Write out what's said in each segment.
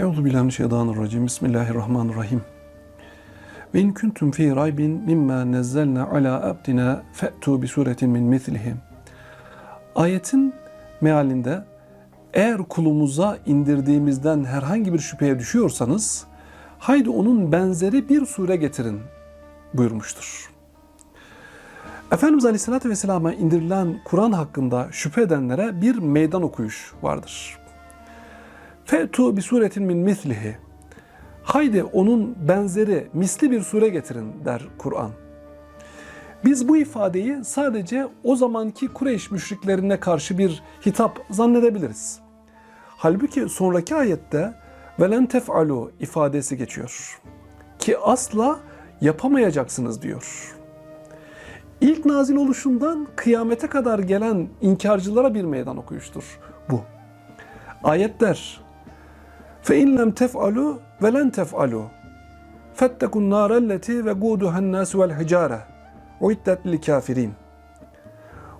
Euzu billahi mineşşeytanirracim. Bismillahirrahmanirrahim. Ve in kuntum fi raybin mimma nazzalna ala abdina fa'tu bi suretin min mislihi. Ayetin mealinde eğer kulumuza indirdiğimizden herhangi bir şüpheye düşüyorsanız haydi onun benzeri bir sure getirin buyurmuştur. Efendimiz Aleyhisselatü Vesselam'a indirilen Kur'an hakkında şüphe edenlere bir meydan okuyuş vardır. Fe'tu bi suretin min mislihi. Haydi onun benzeri misli bir sure getirin der Kur'an. Biz bu ifadeyi sadece o zamanki Kureyş müşriklerine karşı bir hitap zannedebiliriz. Halbuki sonraki ayette velen tef'alu ifadesi geçiyor. Ki asla yapamayacaksınız diyor. İlk nazil oluşundan kıyamete kadar gelen inkarcılara bir meydan okuyuştur bu. Ayetler Fe in lem tef'alu ve len tef'alu. Fettekun nârelleti ve guduhan nâs vel hicâre. Uiddet li kafirin.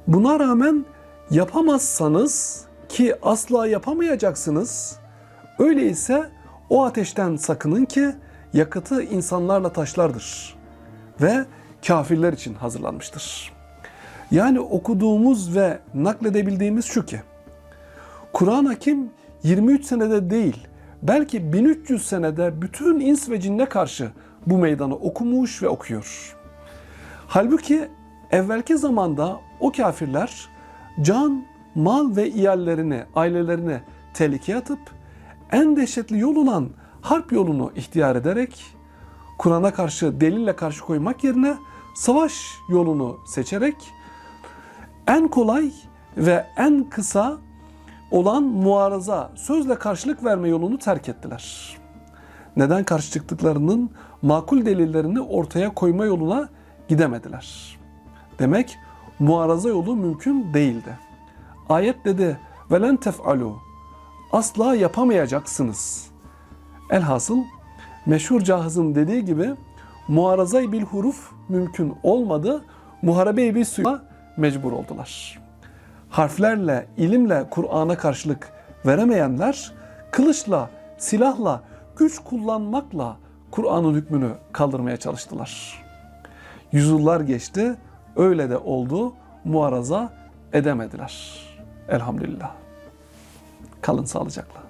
Buna rağmen yapamazsanız ki asla yapamayacaksınız. Öyleyse o ateşten sakının ki yakıtı insanlarla taşlardır ve kafirler için hazırlanmıştır. Yani okuduğumuz ve nakledebildiğimiz şu ki Kur'an-ı Hakim 23 senede değil belki 1300 senede bütün ins ve cinne karşı bu meydanı okumuş ve okuyor. Halbuki evvelki zamanda o kafirler can, mal ve iyallerini, ailelerini tehlikeye atıp en dehşetli yol olan harp yolunu ihtiyar ederek Kur'an'a karşı delille karşı koymak yerine savaş yolunu seçerek en kolay ve en kısa olan muaraza, sözle karşılık verme yolunu terk ettiler. Neden karşı çıktıklarının makul delillerini ortaya koyma yoluna gidemediler. Demek muaraza yolu mümkün değildi. Ayet dedi velen tef'alu asla yapamayacaksınız. Elhasıl meşhur cahızın dediği gibi muarazay bil huruf mümkün olmadı. Muharebe-i bil suya mecbur oldular. Harflerle, ilimle Kur'an'a karşılık veremeyenler kılıçla, silahla, güç kullanmakla Kur'an'ın hükmünü kaldırmaya çalıştılar. Yüzyıllar geçti, öyle de oldu, muaraza edemediler. Elhamdülillah. Kalın sağlıcakla.